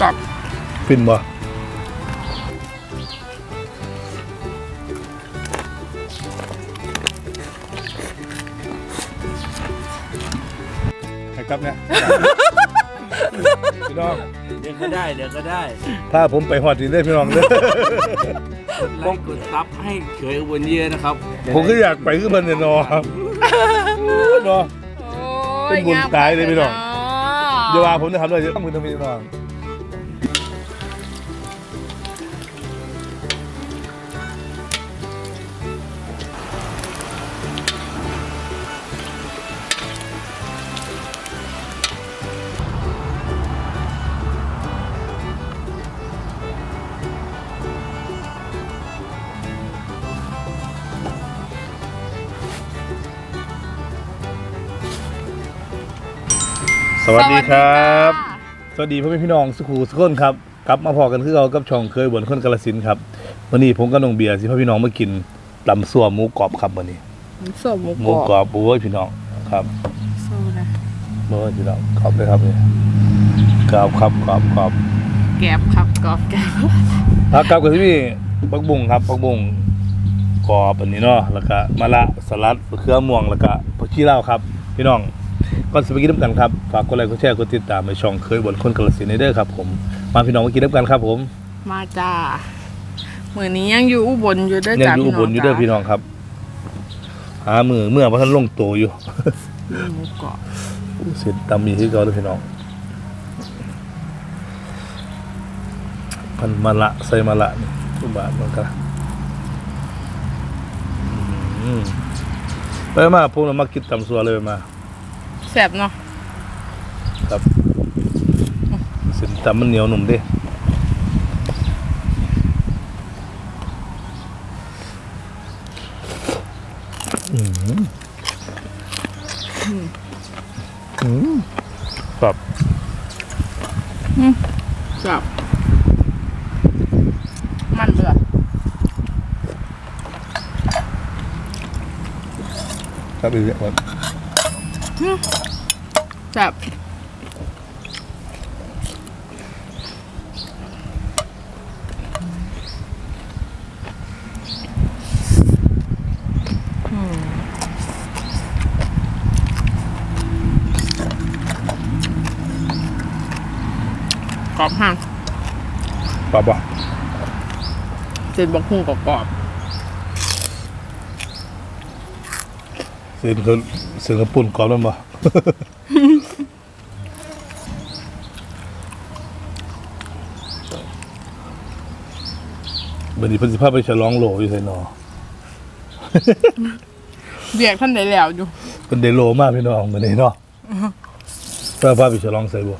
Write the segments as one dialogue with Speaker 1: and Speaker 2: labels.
Speaker 1: จับ
Speaker 2: ฟินบ่ใครกลับเนี่ย พี่น้อง
Speaker 3: เดี๋ยวก็ได้ เดี๋ยวก็ได้
Speaker 2: ถ้าผมไปฮอดนี่ได้อพี่น้องเด้อก
Speaker 3: ดไลค์กดซับให้เขยอุบลเยอะนะครับ
Speaker 2: ผมก็อยากไปคือเพิ่นเนี่ยเนาะเนาะเป็นบุญตายเลยพี่น้อง อย่าว่าผมนะครับเลยจะต้องมือทำพี่น้อง สวัสดีครับ สวัสดีพ่อแม่พี่น้องสุขูสุขคนครับกลับมาพอกันคือเรากับช่องเคยบนคนกาลสินธุ์ครับวันนี้ผมกับน้องเบียร์สิพ่อพี่น้องมากินลำสัวหมูกรอบครับวันนี้
Speaker 1: สมหมู
Speaker 2: หมู
Speaker 1: ก
Speaker 2: ก
Speaker 1: ร
Speaker 2: ร
Speaker 1: อ
Speaker 2: อ
Speaker 1: บบ
Speaker 2: โอ้ยพี่น้องครับ
Speaker 1: สู้นะ
Speaker 2: โอ้ยพี่น้องขอบเลยครับเนี่ยกรอบครับกรอบกรอบ
Speaker 1: แกบครับกรอบแกบ
Speaker 2: พักกลับกับที่พี่ปักบุ้งครับปักบุ้งกรอบอันนี้เนาะแล้วก็มะละสลัดมะเขือม่วงแล้วก็ผักชีลาวครับ พี่น้อง ก่อนสไปกินน้ำกันครับ ฝากกดไลค์กดแชร์กดติดตามในช่องเคยบนคนกาลสินธุ์เด้อครับ ผม มาพี่น้องมากินน้ำกันครับ ผม
Speaker 1: มาจ้ามือนี้ยังอยู่อุบลอยู่เด้อ
Speaker 2: ยัง
Speaker 1: จ้า
Speaker 2: อยู่อุบลอยู่เด้อพี่น้องครับ หามือเมื่อพระท่านลงตัวอยู่
Speaker 1: หมูกรอบ
Speaker 2: เสร็จตำมีที่เก่าเด้อพี่น้องพันมะละใส่มะละนี่ทุกบาทมันก็อืมไปมาพวกเรามากินตำสัวเลยมา
Speaker 1: แซ่บเนาะ
Speaker 2: ครับเส้นตำมันเหนียวหนุ่มเด้อืมอืมครับ
Speaker 1: จับมันเบื่อ
Speaker 2: ครับอีกแล้วครับ
Speaker 1: จับกรอบห่าง
Speaker 2: ปะปะ
Speaker 1: เส้นบักหุ่งกรอบ
Speaker 2: เส้นคือเส้นกระปุ่นกรอบแล้วบ่ บัดนี้เพิ่นสิพาไปฉลองโลอยู่ไสนอ
Speaker 1: ๆเรียกท่านได้แล้วอยู่
Speaker 2: เพิ่นได้โลมากพี่น้องมื้อนี้เนาะพาพาไปฉลองใส่บ่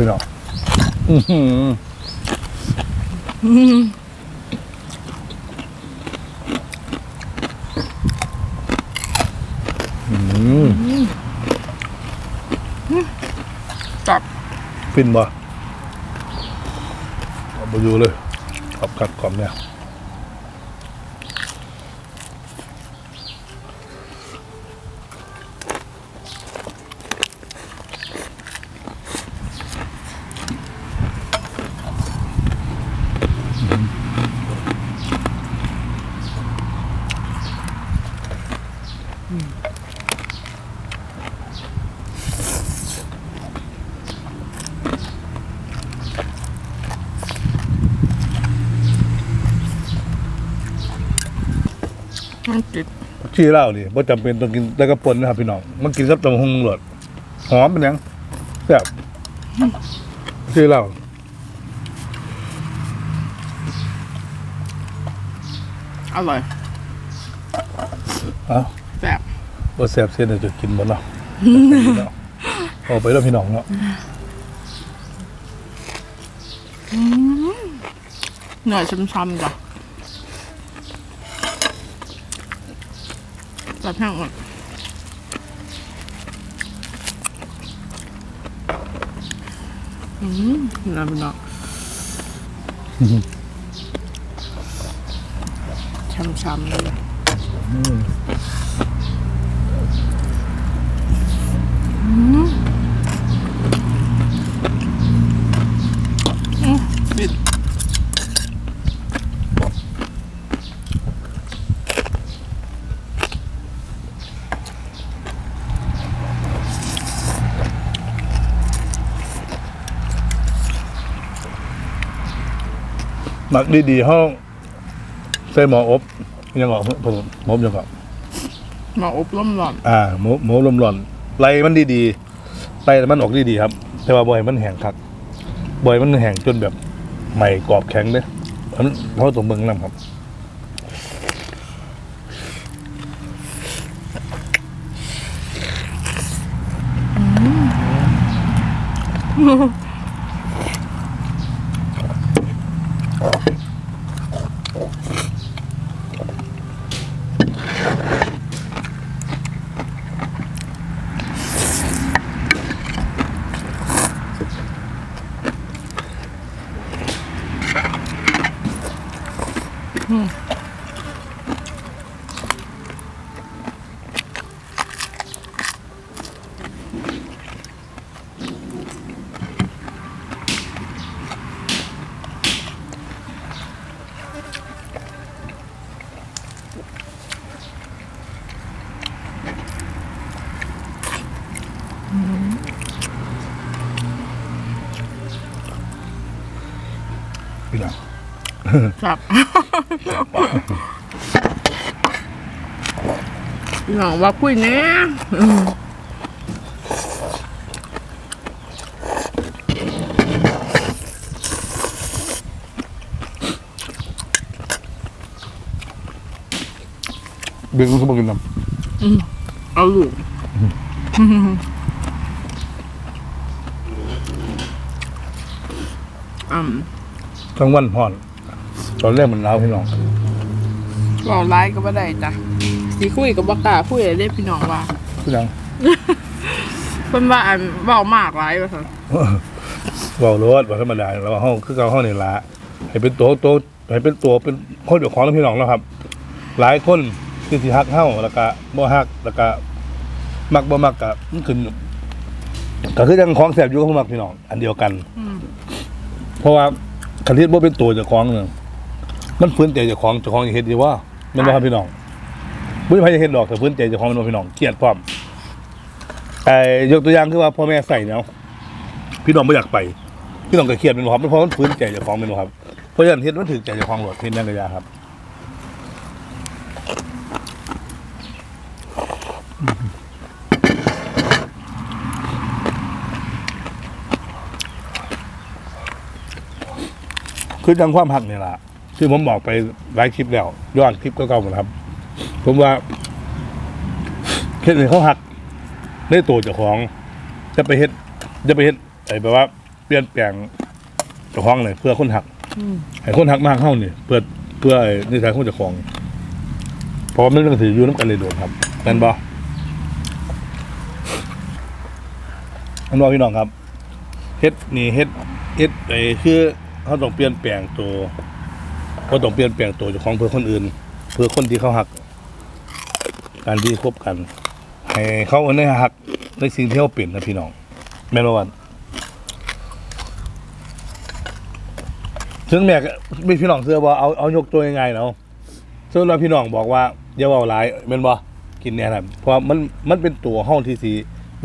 Speaker 2: พี่น้องอื้อหืออืม
Speaker 1: จับ
Speaker 2: ฟินบ่เอาไปอยู่เลยกรอบครับกรอบเนี่ย
Speaker 1: มันติด
Speaker 2: ชี้เหล้านี่บ่จำเป็นต้องกินแต่กระป่นนะครับพี่น้องมันกินกับตำหงหลดหอมเป็นหยังแซ่บชี้เหล้า
Speaker 1: อร่อย
Speaker 2: หเอ้า
Speaker 1: แบบ
Speaker 2: บ่แซ่บเส้นเดี๋ยวจะกินหมดเนาะเอาไปแล้วพี่น้องเนาะ
Speaker 1: เหนื่อยช้ำๆจ้ะ แบบแห้งหมดอืมน่าเป็นเนาะช้ำๆเลยอืมบิด
Speaker 2: หมักดีๆเฮาใส่หมออบยังก็ผมหมอบยังก็
Speaker 1: มาอบรมร้อน
Speaker 2: อ่าหมูหมูลมร้อนไล่มันดีๆไล่มันออกดีๆครับ แต่ว่าบ่อยมันแห้งคักบ่อยมันแห้งจนแบบใหม่กรอบแข็งเด้มันเพราะตัวเบิ่งนํครับพี่
Speaker 1: ครับพี่น้องว่าคุยแน่อืม
Speaker 2: เบิ่งมันก็บ่กินนํ
Speaker 1: เอาลูกอืม
Speaker 2: กลางวันร้อน ตอนแรกมันหนาวพี่น้อง
Speaker 1: บอกร้ายก็ไม่ได้จ้ะสีคุยกับบักกล้าคุยเลยเรียกพี่น้องว่า
Speaker 2: พี่น้อง
Speaker 1: เพิ่นว่าอันเบามากร้ายว่าซั่น
Speaker 2: เว้ารถว่าธรรมดาแล้วเฮาคือเก่าเฮานี่ล่ะให้เป็นตัวตัวให้เป็นตัวเป็นคนเจ้าของแล้วพี่น้องแล้วครับ หลายคนที่สิฮักเฮาแล้วก็บ่ฮักแล้วก็มักบ่มักก็มันขึ้นก็คือจังของแซ่บอยู่กับผู้มักพี่น้อง อันเดียวกัน
Speaker 1: อืม
Speaker 2: เพราะว่าคันที่บ่เป็นตัวเจ้าของเนี่ย มันฟื้นใจเจ้าของเจ้าของจะเฮ็ดดีว่าแม่นบ่ครับพี่น้องบ่มีใครจะเฮ็ดดอกแต่ฟื้นใจเจ้าของแม่นบ่พี่น้องเครียดพร้อมไอ้ยกตัวอย่างคือว่าพ่อแม่ใส่เนาะพี่น้องบ่อยากไป พี่น้องก็เครียดแม่นบ่ครับเพราะมันฟื้นใจเจ้าของแม่นบ่ครับเพราะฉะนั้นเฮ็ดมันถึกใจเจ้าของโลดเฮ็ดนั่นก็ยาครับคือจังความหักนี่ล่ะ ที่ผมบอกไปหลายคลิปแล้วย้อนคลิปเก่าๆหมดครับ ผมว่าเฮ็ดให้เขาหักในตัวเจ้าของ จะไปเฮ็ดจะไปเฮ็ดไอ้แบบว่าเปลี่ยนแปลงเจ้าของเลยเพื่อคนหัก
Speaker 1: อืม
Speaker 2: ให้คนหักมากเข้านี่เพื่อเพื่อไอ้นิสัยของเจ้าของเพราะว่ามันเรื่องถืออยู่น้ำกันเลยโดนครับแม่นบ่อันว่าพี่น้องครับเฮ็ดนี่เฮ็ดเฮ็ดไอ้คือเขาต้องเปลี่ยนแปลงตัว เขาต้องเปลี่ยนแปลงตัวจ้าของเพื่อคนอื่น เพื่อคนที่เขาหัก การที่คบกัน ให้เขาในหักในสิ่งที่เขาเป็นนะพี่น้องแม่นบ่วันถึงแม่ก็มีพี่น้องเสื้อบ่เอาเอายกตัวยังไงเนาะซึ่งเราพี่น้องบอกว่าอย่าเว้าหลายแม่นบ่กินแน่นอนเพราะมันมันเป็นตัวห้องที่สี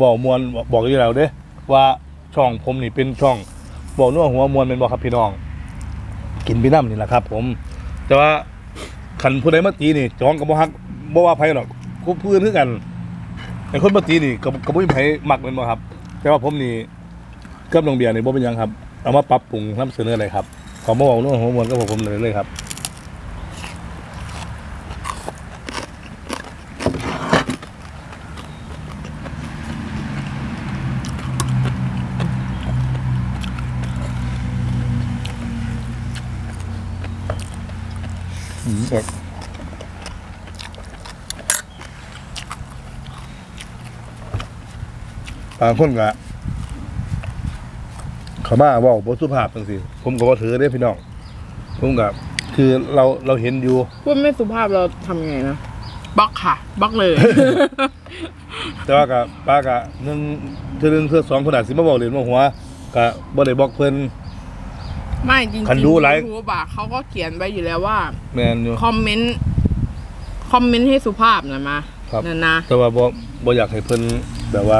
Speaker 2: บอกมวลบอกอยู่แล้วเด้ว่าช่องผมนี่เป็นช่องบอกนัวหัวมวลเป็นบ่ครับพี่น้อง กินพี่น้ำนี่แหละครับ ผมแต่ว่าขันผู้ใดมาตีนี่จ้องกับ่ฮักบ่ว่าไผหรอกกูพูดคือกันไอ้คนมาตีนี่กับกับ่มีไผมักแม่นบ่ครับ แต่ว่าผมนี่เครื่องดองเบียร์นี่บ่เป็นหยังครับ เอามาปรับปรุงนำเสนออะไรครับขอมาบอกเรื่องหัวมวลก็บผมเลยเลยครับ ครับบางคนก็เขามาเว่าบสุภาพจังสิผมก็บ่ถือเด้พี่น้องผมก็คือเราเราเห็นอยู่
Speaker 1: พูดไม่สุภาพเราทำยังไงนะบล็อกค่ะบล็อกเลย
Speaker 2: แต่ว่าก็ป้าก็หนึ่งเทื่อหนึงเทื่อสองคนอาจสิมาบอกเรียนว่าหัวก็บ่ได้บอกเพิ่น
Speaker 1: ไม่จริงๆ
Speaker 2: คันดูไลฟ์
Speaker 1: ยูทูบอะเขาก็เขียนไว้อยู่แล้วว่า
Speaker 2: แม่นอยู่
Speaker 1: คอมเมนต์คอมเมนต์ให้สุภาพหน่อยมา
Speaker 2: ครับ
Speaker 1: นั่นนะ
Speaker 2: แต่ว่าบ่บ่อยากให้เพิ่นแบบว่า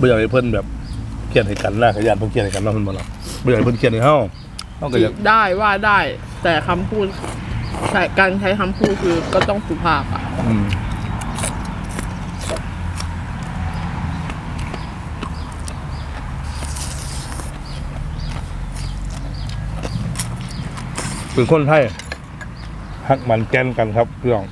Speaker 2: บ่อยากให้เพิ่นแบบเครียดให้กันนะขยันเพิ่นเครียดให้กันเนาะเพิ่นบ่ล่ะบ่อยากให้เพิ่นเครียดให้เฮาเฮาก็อยาก
Speaker 1: ได้ว่าได้ แต่คำพูดใช้การใช้คำพูดคือก็ต้องสุภาพอะ
Speaker 2: อืม เป็นคนไทยฮักมันแกนกันครับพี่น้อง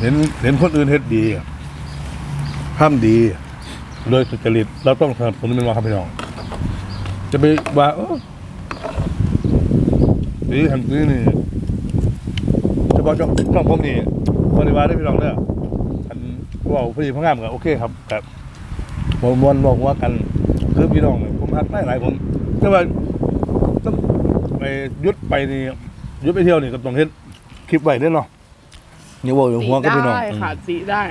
Speaker 2: เห็นเห็นคนอื่นเฮ็ดดีห้ามดี โดยสุจริตเราต้องสนับสนุนมันมาครับพี่น้อง จะไปว่าเออนี่ทำนี่นี่เฉพาะช่องช่องผมนี่บริวารได้พี่น้องเด้ออันเว่าพอดีพองามกับโอเคครับแต่มวนมวนบอกว่ากันคือพี่น้องเนี่ยผมฮักได้หลายผมแต่ว่าต้องไปยุดไปนี่ยุดไปเที่ยวนี่ก็ต้องเฮ็ดคลิปไว้เด้อเนาะอย่าเว่าอย่างหัวกับพี่น้อง
Speaker 1: ได้ค่ะจีได้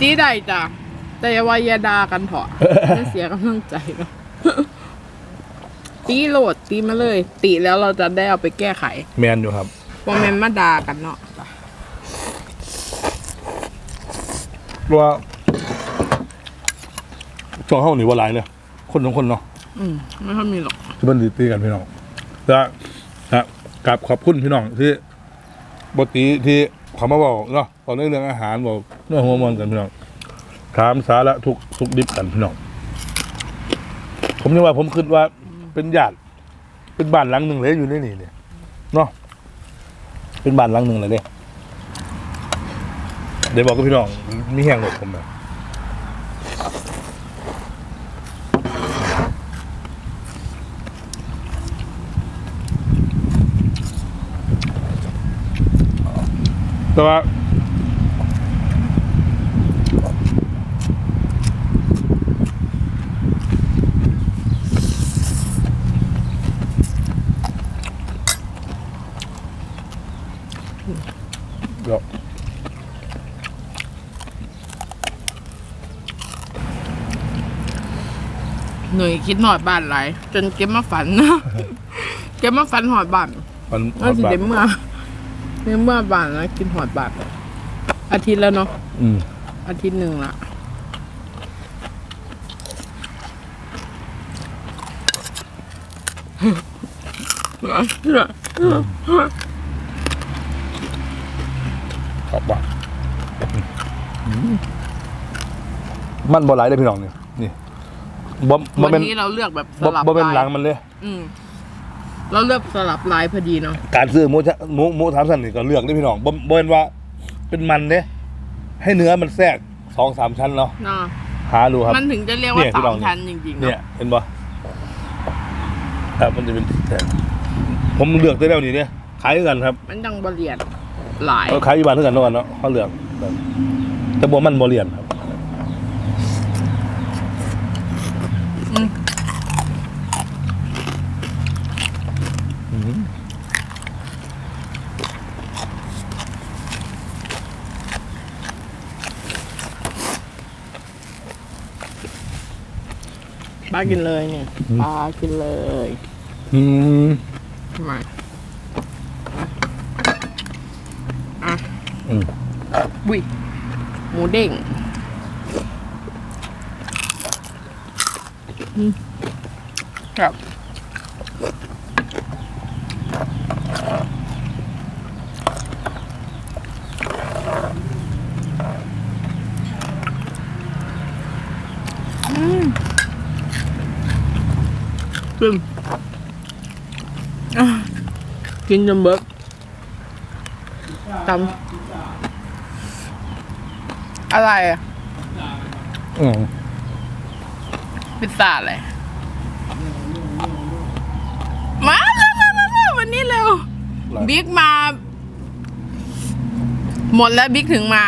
Speaker 1: จีได้จ้ะแต่อย่าว่าอย่าดากันเถอะไม่เสียกำลังใจเนาะตีโหลดตีมาเลย ตีแล้วเราจะได้เอาไปแก้ไข
Speaker 2: แมนอยู่ครับ
Speaker 1: ว่าแมนมาดากันเนาะ
Speaker 2: เพราะว่าช่องเฮานี่ว่าหลายเนี่ยคนสองคนเนาะ
Speaker 1: อืมไม่ค่อยมีหรอก
Speaker 2: ที่มันตีกันพี่น้องและนะกราบขอบคุณพี่น้องที่บตีที่เขามาบอกเนาะตอนนี้เรื่องอาหารบอกเรื่องหัวมันกันพี่น้องถามสาระทุกทุกดิบกันพี่น้องผมยังว่าผมคิดว่าเป็นญาติเป็นบ้านหลังหนึ่งเลยอยู่ในนี่เนี่ยเนาะเป็นบ้านหลังหนึ่งเลยเนี่ยเดี๋ยวบอกกับพี่น้องมีแห้งหมดผมแบบแต่ว่า
Speaker 1: หน่วยคิดหอดบ้านหลายจนเก็บมาฝันนะเก็บมาฝันหอดบ้าน
Speaker 2: มัน
Speaker 1: น่าสิเดเมื่อเดเมื่อบ้านนะกินหอดบ้านอาทิตย์แล้วเนาะ
Speaker 2: อืม
Speaker 1: อาทิตย์หนึ่งละ
Speaker 2: ขอบว่ามันบ่หลายได้อพี่น้องเนี่ยนี่ บ่บ่
Speaker 1: วัน
Speaker 2: เป็น
Speaker 1: นี้เราเลือกแบบส
Speaker 2: บ่
Speaker 1: ลับ
Speaker 2: บ่เป็นหลั
Speaker 1: ลางย
Speaker 2: มันเลย
Speaker 1: อืมเราเลือกสลับลายพอดีเนาะ
Speaker 2: การซื้อหมูชะหมูหมูสามสันนี่ก็เลือกได้อพี่น้องบ่บ่เป็นว่า เป็นมันเด้ให้เนื้อมันแทรกสองสามชั้นเนาะ
Speaker 1: เนาะ
Speaker 2: หาดูครับ
Speaker 1: มันถึงจะเรียกว่า
Speaker 2: เนี่ยที่
Speaker 1: สา
Speaker 2: เรา
Speaker 1: มชั้นจริงๆ
Speaker 2: เนี่
Speaker 1: เนาะ
Speaker 2: ยเห็นบ่ครับมันจะเป็นแทรกผมเลือกได้แล้วนี่เนี่ยขายด้วยกันครับ
Speaker 1: มันจังบริเลียดหลาย
Speaker 2: เขาขายอยู่บ้านด้วยกันด้วยกันเนาะเขาเลือกแต่บ่มันบ่เรียนครับ
Speaker 1: อืม ปลากินเลยเนี่ยปลากินเลย
Speaker 2: อืม
Speaker 1: ทำไมอะ
Speaker 2: อืม
Speaker 1: วิหมูเด้งอืม ครับอืมซึ่งอะกินจนเบิกตำอะไรอะ
Speaker 2: อืม
Speaker 1: พิซซ่าอะไรมาแล้วมามามาวันนี้เร็วบิ๊กมา หมดแล้วบิ๊กถึงมา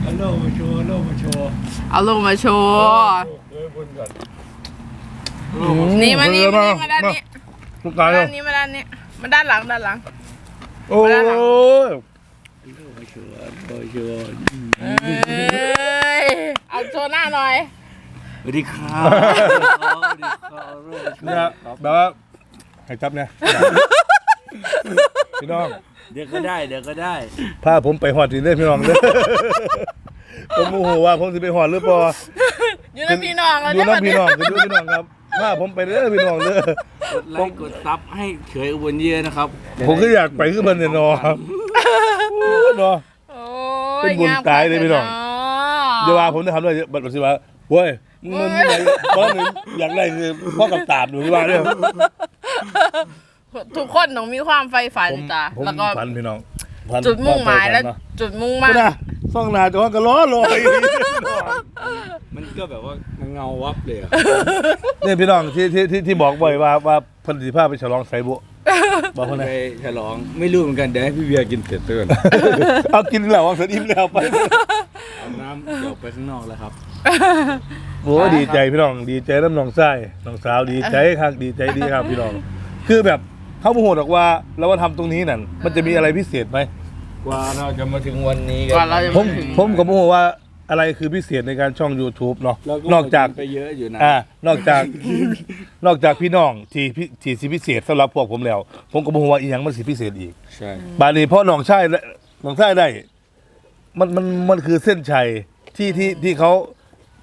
Speaker 4: เอาโลกมาโชว์เอาโลกมาโชว์
Speaker 1: เอาลงมาโชว์
Speaker 4: เฮ้ยบนก่อน
Speaker 1: นี่มานี่มานี่มาด้านนี้
Speaker 2: ลูกตาย
Speaker 1: มา
Speaker 2: แล้ว
Speaker 1: ด้านนี้มาด้านนี้มาด้านหลังด้านหลัง
Speaker 2: โอ้ย
Speaker 4: เอาโลกมาโชว์เอาโลกมาโชว์
Speaker 1: เอ้ยเอาโชว์หน้าหน่อย
Speaker 3: ส วัสดีครับสวัสดีครับ
Speaker 2: เนี่ยแบบว่าให้จับเนี่ยพี่น้อง
Speaker 3: เดี๋ยวก็ได้ เดี๋ยวก็ได้
Speaker 2: พาผมไปหอดสิเด้อพี่น้องเด้อผมโมโหว่าผมสิไปหอดหรือเปล่า
Speaker 1: อยู่ในพี่น้องแล้ว
Speaker 2: ดู
Speaker 1: เนี่ย
Speaker 2: น้ำพี่น้องคือดูพี่น้องครับพาผมไปเด้อพี่น้องเด้อก
Speaker 3: ดไลค์กดซับให้เขยอุบลเยอะนะครับ
Speaker 2: ผมก็อยากไปคือมันเนี่ยเนาะเนาะ
Speaker 1: โอ้
Speaker 2: เป็นบุญตายเลยพี่น้องอย่าว่าผมจะทำด้วยบัตรประสิทธิ์ว่าเว้ย มึงมึงเพราะมึงอยากได้คือพ่อกับตาดหนูที่ว่าเนี่ย
Speaker 1: ทุกคนต้องมีความใฝ่ฝัน
Speaker 2: ผม
Speaker 1: จ้ะ
Speaker 2: ผม
Speaker 1: แล้วก็
Speaker 2: ฝันพี่น้องฝัน
Speaker 1: จุดมุ่งหมายและ
Speaker 2: เนาะ
Speaker 1: จุดมุ่ง
Speaker 2: ก็
Speaker 1: มั่น
Speaker 2: นะซ่องนาจอก็ล้อลอย
Speaker 3: มันก็แบบว่ามันเงาวับเลยอะ
Speaker 2: เนี่ยพี่น้องที่ที่ที่ที่บอกบ่อยว่าว่าเพันธิภาพไปฉลองไซบุบอกคนไหน
Speaker 3: ไปฉลองไม่รู้เหมือนกันเดี๋ยวให้พี่เบียร์กินเสร็จก่อน
Speaker 2: เอากินแล้วเอาเสร็จอิ่มแล้วไป
Speaker 3: เอาน้ำเดี๋ยวไปข้างนอกแล้วครับ
Speaker 2: โอ้ดีใจพี่น้อง ดีใจน้ำน้องไส้น้องสาวดีใจครับดีใจดีครับพี่น้อง คือแบบเขาโมโหบอกว่าเราว่าทำตรงนี้นั่นมันจะมีอะไรพิเศษไหม
Speaker 3: กว่าเราจะมาถึงวันนี้
Speaker 1: ก่อนเราจะ
Speaker 2: ผม
Speaker 1: ถึง
Speaker 2: ผมก็โมโหว่าอะไรคือพิเศษในการช่อง YouTube เนาะ
Speaker 3: เราก็
Speaker 2: นอกจาก
Speaker 3: ไปเยอะอยู่นะ
Speaker 2: อ่านอกจาก นอกจากพี่น้องที่พิที่สิพิเศษสำหรับพวกผมแล้ว ผมก็บอกว่าอีหยังมันสิพิเศษอีก
Speaker 3: ใช่
Speaker 2: บาดนี้พ่อน้องชายและน้องชายได้ มันมันมันคือเส้นชัยที่ที่ที่เขา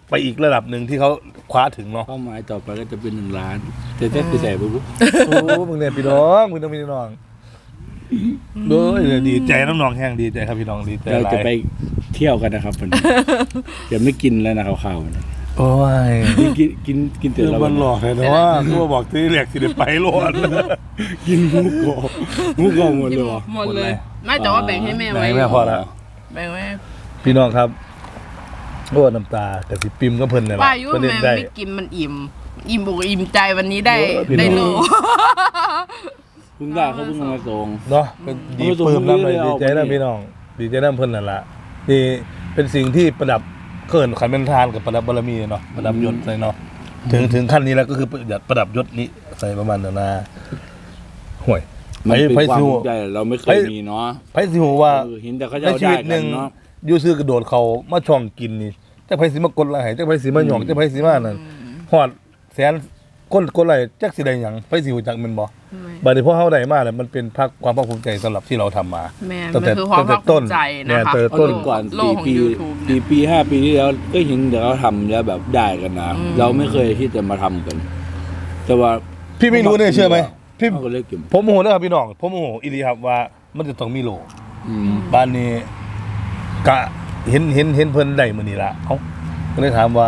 Speaker 2: ไปอีกระดับหนึ่งที่เขาคว้าถึงเนาะ
Speaker 3: เป้าหมายต่อไปก็จะเป็นหนึ่งล้านแต่ถ้าพี่ใส่ปุ๊บ
Speaker 2: โอ้มึงเนี่ยพี่น้องมึงต้องพี่น้องเด้อดีใจน้ำน้องแห้งดีใจครับพี่น้องดีใจ
Speaker 3: เรา
Speaker 2: หลา
Speaker 3: จะไป
Speaker 2: ย
Speaker 3: เที่ยวกันนะครับวันนี้จะไม่กินแล้วนะข้าวๆนะ
Speaker 2: โอ้ย
Speaker 3: กินกินกินเสร็
Speaker 2: คื
Speaker 3: จ
Speaker 2: อ
Speaker 3: แล้ว
Speaker 2: มันหลอกเลยนะว่าคือว่าบอกที่แรกสิได้ไปโลด
Speaker 3: กินหมูกรอบหมูกรอบหมดเลยวะ
Speaker 1: หมดเลย
Speaker 2: หมดเลย
Speaker 1: ไม่แต่ว่าแบ่งให้แม่
Speaker 2: ไหน
Speaker 1: ไว้
Speaker 2: แม่พอแล้ว
Speaker 1: แบ่งไว้
Speaker 2: พี่น้องครับ โอ้น้ำตากระสิปิมก็เพิ่นเนี่ย
Speaker 1: ว่าอายุ
Speaker 2: เพิ่น
Speaker 1: แม่
Speaker 2: เล่นได้
Speaker 1: ไม่กินมันอิ่ม อิ่มบุกอิ่มใจวันนี้ได้
Speaker 2: เออพี่น้อง
Speaker 1: ได้โล
Speaker 3: คุณว่าเขาเพิ่งเอามาส่ง
Speaker 2: เนาะเป็นดี
Speaker 3: เอาไปส่ง
Speaker 2: ปลื้มน้ำเลย
Speaker 3: เรื่
Speaker 2: ดี
Speaker 3: อยๆ
Speaker 2: ใจ
Speaker 3: เอาไป
Speaker 2: น้ำพี่น้องดีใจน้ำเพิ่นนั่นละนี่เป็นสิ่งที่ประดับเกินขันเป็นทานกับประดับบารมีเนาะประดับยศเลยเนาะถึงถึงขั้นนี้แล้วก็คือประดับประดับยศนี้ใส่ประมาณนั้นนะห่วย
Speaker 3: มันเป็น
Speaker 2: ไผ
Speaker 3: ความ
Speaker 2: สิ
Speaker 3: ภู
Speaker 2: ฮู้
Speaker 3: มิใจเราไม่เค
Speaker 2: ไผ
Speaker 3: ยมีเนาะ
Speaker 2: ไผสิฮู้ว่า
Speaker 3: เออเห็นแต่เขาจะ
Speaker 2: ใน
Speaker 3: เอา
Speaker 2: ชี
Speaker 3: ได้
Speaker 2: วิตห
Speaker 3: กั
Speaker 2: นึ่
Speaker 3: น
Speaker 2: ง
Speaker 3: เนาะ
Speaker 2: อยู่ซื้อกระโดดเขามาช่องกินนี่ จักไผสิมากดไลค์ให้จักไผสิมาหยองจักไผสิมานั่นฮอดแสนคนกดไลค์จักสิได้หยังไผสิฮู้จักแมันบ่บัดนี้พอเฮาได้มาเนี่ยมันเป็นภาคความภาคภูมิใจสำหรับที่เราทำมา
Speaker 1: แม่
Speaker 2: ตั้
Speaker 1: มัน
Speaker 2: งแต่
Speaker 1: คือความ
Speaker 2: ตั้
Speaker 1: ภางค
Speaker 2: แต่ต้
Speaker 1: ภู
Speaker 2: น
Speaker 1: มิใจ
Speaker 2: แม่
Speaker 1: นะคะ
Speaker 2: แต่
Speaker 3: เอา
Speaker 2: ต้น
Speaker 3: ก่อน
Speaker 1: โล
Speaker 3: สี่
Speaker 1: กของ
Speaker 3: ปี
Speaker 1: YouTube
Speaker 3: สี่ปีห้าปีที่แล้วก็เห็นแต่เขาทำแล้วแบบได้กันนะ
Speaker 1: อืม
Speaker 3: เราไม่เคยที่จะมาทำกัน แต่ว่า
Speaker 2: พี่ไม่รู้เนี่ยเชื่อไหมพี่
Speaker 3: เขาก็เลยเก็บ
Speaker 2: ผมโมโหนะครับพี่น้องผมโมโหอีหลีครับว่ามันจะต้องมีโล
Speaker 3: อืม
Speaker 2: บ้านนี้กะ เห็นเห็นเห็นเพิ่นได้มื้อนี้ละเอ้าก็เลยถามว่า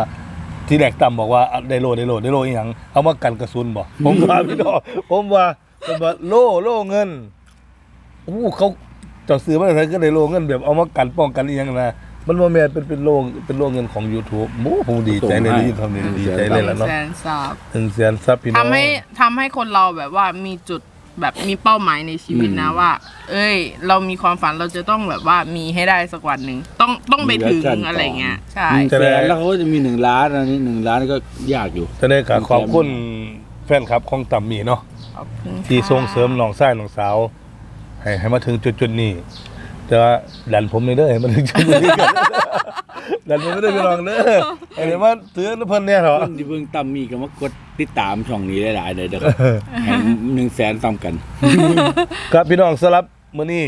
Speaker 2: ที่แรกต่ำบอกว่าอะได้โลได้โลได้โลอีหยังเอามากันกระสุนบ่ผมก็ว่าพี่น้องผมว่าเพิ่นว่าโลโลเงินโอ้เขาเจ้าซื้อมาได้ก็ได้โลเงินแบบเอามากันป้องกันอีหยังนะมันบ่แม่นเป็นเป็นโลเป็นโลเงินของ YouTube โอ้ผมดีใจเลยได้ยินคำนี้ดีใจเลยล่ะเนาะ
Speaker 1: แสนสาบ
Speaker 2: ถึงแสนซับพี่น้อง
Speaker 1: ทำให้ทำให้คนเราแบบว่ามีจุด แบบมีเป้าหมายในชีวิตนะว่า เอ้ย เรามีความฝันเราจะต้องแบบว่ามีให้ได้สักวันหนึ่งต้องต้องไปถึงอะไรเงี้ยใช่
Speaker 3: หนึ่งแสนแล้วเขาก็จะมีหนึ่งล้านอันนี้หนึ่งล้านก็ยากอยู่
Speaker 2: จะได้กับขอบคุณแฟนคลับของต่ำมีเนาะ
Speaker 1: ขอบคุณค่ะ
Speaker 2: ที่ส่งเสริมน้องชายน้องสาว ให้ให้มาถึงจุดจุด ๆนี้จะดันผมเลยเด้อให้มาถึงจุดนี้กันดันผมไม่ได้ไปลองเด้อไอ้เดี๋ยวมาถือเพิ่นเนี่ยเหรอ
Speaker 3: คนที่เบิ่งต่ำมีก็มากดติดตามช่องนี้หลายๆเลยเด้อครับให้หนึ่งแสนต่ำกัน
Speaker 2: ครับพี่น้องสำหรับมื้อนี้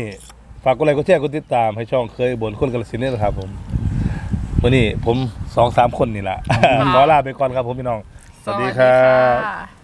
Speaker 2: ฝากกดไลค์กดแชร์กดติดตามให้ช่องเคยบนคนกาลสินธุ์เนี่ยนะครับผมมื้อนี้ผมสองสามคนนี่แหละขอลาไปก่อนครับผมพี่น้อง สวัสดีครับ
Speaker 1: ค่ะ